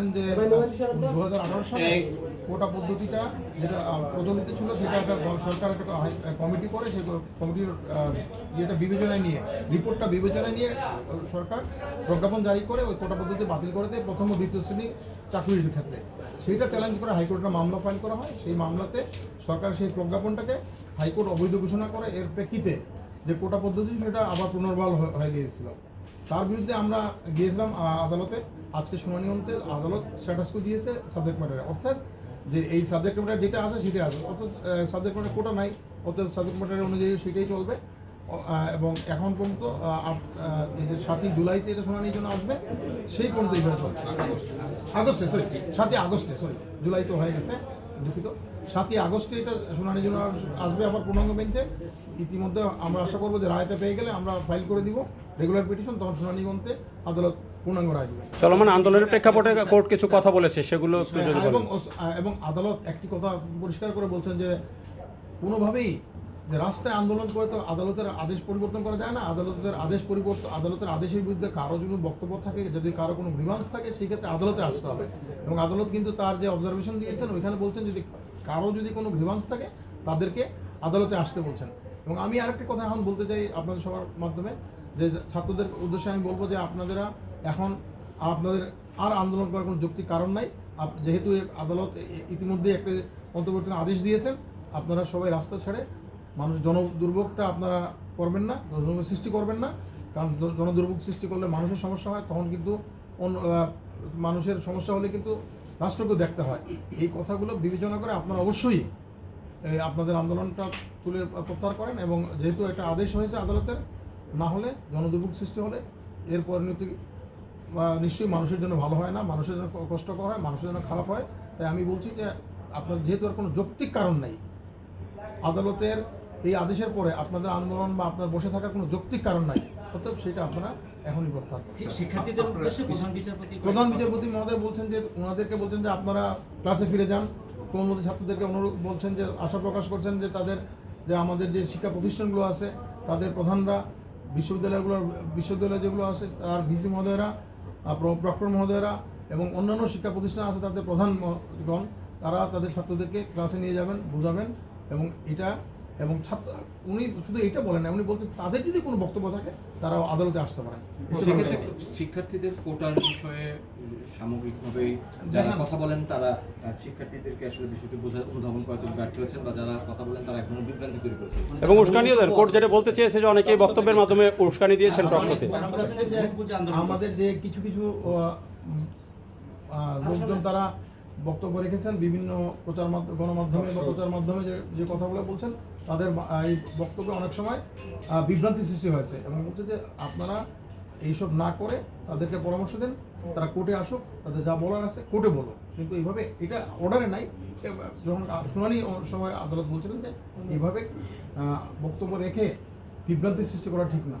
জানেন যে দু হাজার আঠারো সালে কোটা পদ্ধতিটা যেটা প্রচলিত ছিল সেটা একটা সরকার একটা কমিটি করে সেই কমিটির যেটা বিবেচনায় নিয়ে রিপোর্টটা বিবেচনায় নিয়ে সরকার প্রজ্ঞাপন জারি করে ওই কোটা পদ্ধতি বাতিল করে দেয় প্রথম ও দ্বিতীয় শ্রেণি চাকরির ক্ষেত্রে। সেইটা চ্যালেঞ্জ করে হাইকোর্টের মামলা ফাইল করা হয়। সেই মামলাতে সরকার সেই প্রজ্ঞাপনটাকে হাইকোর্ট অবৈধ ঘোষণা করে এর প্রেক্ষিতে যে কোটা পদ্ধতি সেটা আবার পুনর্বহাল হয়ে- হয়ে গিয়েছিল। তার বিরুদ্ধে আমরা গিয়েছিলাম আদালতে। আজকে শুনানি অন্তে আদালত স্ট্যাটাসকো দিয়েছে সাবজেক্ট ম্যাটারে অর্থাৎ যে এই সাবজেক্ট ম্যাটার যেটা আছে সেটাই আছে। অর্থাৎ সাবজেক্ট ম্যাটার কোটা নাই অর্থাৎ সাবজেক্ট ম্যাটার অনুযায়ী সেটাই চলবে। এবং এখন পর্যন্ত সাতই জুলাইতে এটা শুনানির জন্য আসবে, সেই পর্যন্ত এইভাবে চলছে আগস্টে সরি সাতই আগস্টে সরি জুলাই তো হয়ে গেছে। দুঃখিত। সাতই আগস্টে এটা শুনানির জন্য আসবে আবার পূর্ণাঙ্গ বেঞ্চে। ইতিমধ্যে আমরা আশা করব যে রায়টা পেয়ে গেলে আমরা ফাইল করে দিব। রেগুলার পিটিশন তখন শুনানি গ্রন্থে আদালত পূর্ণাঙ্গ রায় দেবে। চলমান আন্দোলনের প্রেক্ষাপটে কোর্ট কিছু কথা বলেছে সেগুলো হ্যাঁ, এবং এবং আদালত একটি কথা পরিষ্কার করে বলছেন যে কোনোভাবেই যে রাস্তায় আন্দোলন করে তো আদালতের আদেশ পরিবর্তন করা যায় না, আদালতের আদেশ পরিবর্তন আদালতের আদেশের বিরুদ্ধে কারও যদি বক্তব্য থাকে, যদি কারও কোনো গ্রিভান্স থাকে, সেই ক্ষেত্রে আদালতে আসতে হবে। এবং আদালত কিন্তু তার যে অবজারভেশন দিয়েছেন, ওইখানে বলছেন যদি কারও যদি কোনো গ্রিভান্স থাকে, তাদেরকে আদালতে আসতে বলছেন। এবং আমি আরেকটি কথা এখন বলতে চাই আপনাদের সবার মাধ্যমে, যে ছাত্রদের উদ্দেশ্যে আমি বলব যে আপনাদেরা এখন আপনাদের আর আন্দোলন করার কোনো যৌক্তিক কারণ নাই। যেহেতু আদালত ইতিমধ্যে একটা অন্তর্বর্তী আদেশ দিয়েছেন, আপনারা সবাই রাস্তা ছেড়ে মানুষ জনদুর্ভোগটা আপনারা করবেন না জনদুর্ভোগ সৃষ্টি করবেন না, কারণ জন- জনদুর্ভোগ সৃষ্টি করলে মানুষের সমস্যা হয়, তখন কিন্তু অন্য মানুষের সমস্যা হলে কিন্তু রাষ্ট্রকে দেখতে হয়। এই কথাগুলো বিবেচনা করে আপনারা অবশ্যই আপনাদের আন্দোলনটা তুলে প্রত্যাহার করেন এবং যেহেতু একটা আদেশ হয়েছে আদালতের, না হলে জনদুর্ভোগ সৃষ্টি হলে এর পরিণতি নিশ্চয়ই মানুষের জন্য ভালো হয় না, মানুষের জন্য কষ্টকর হয়, মানুষের জন্য খারাপ হয়। তাই আমি বলছি যে আপনার যেহেতু আর কোনো যৌক্তিক কারণ নেই, আদালতের এই আদেশের পরে আপনাদের আন্দোলন বা আপনার বসে থাকার কোনো যৌক্তিক কারণ নাই। অতএব সেটা আপনারা এখনই প্রত্যাহার করতে শিক্ষার্থীদের উদ্দেশ্যে প্রধান বিচারপতি প্রধান বিচারপতি মহোদয় বলছেন যে ওনাদেরকে বলছেন যে আপনারা ক্লাসে ফিরে যান। কোমলমতি ছাত্রদেরকে অনুরোধ বলছেন যে আশা প্রকাশ করছেন যে তাদের যে আমাদের যে শিক্ষা প্রতিষ্ঠানগুলো আছে তাদের প্রধানরা বিশ্ববিদ্যালয়গুলোর বিশ্ববিদ্যালয় যেগুলো আছে তার ভিসি মহোদয়রা প্রক্টর মহোদয়রা এবং অন্যান্য শিক্ষা প্রতিষ্ঠান আছে তাদের প্রধানগণ তারা তাদের ছাত্রদেরকে ক্লাসে নিয়ে যাবেন বোঝাবেন এবং এটা এবং ছাত্র উনি শুধু এটা বলেন না উনি বলছেন তাদের যদি কোনো বক্তব্য থাকে তারা আদালতে আসতে পারেন। সেক্ষেত্রে শিক্ষার্থীদের কোটার বিষয়ে সামগ্রিকভাবে যারা কথা বলেন তারা শিক্ষার্থীদেরকে আসলে বিষয়টি বোঝা অনুধাবন করাতে ব্যর্থ হচ্ছেন বা যারা কথা বলেন তারা এখনও বিভ্রান্তি তৈরি করেছেন। এবং উস্কানিও দেন। কোর্ট যেটা বলতে চেয়েছে যে অনেকেই বক্তব্যের মাধ্যমে উস্কানি দিয়েছেন টকশোতে। বলেছেন যে আমাদের যে কিছু কিছু লোকজন তারা বক্তব্য রেখেছেন বিভিন্ন প্রচার মাধ্য- গণমাধ্যমে বা প্রচার মাধ্যমে যে যে কথাগুলো বলছেন তাদের এই বক্তব্যে অনেক সময় বিভ্রান্তি সৃষ্টি হয়েছে এবং বলছে যে আপনারা এইসব না করে তাদেরকে পরামর্শ দেন তারা কোর্টে আসুক তাদের যা বলার আছে কোর্টে বলো কিন্তু এইভাবে এটা অর্ডারে নাই। যখন শুনানি সময় আদালত বলছিলেন যে এইভাবে বক্তব্য রেখে বিভ্রান্তি সৃষ্টি করা ঠিক না।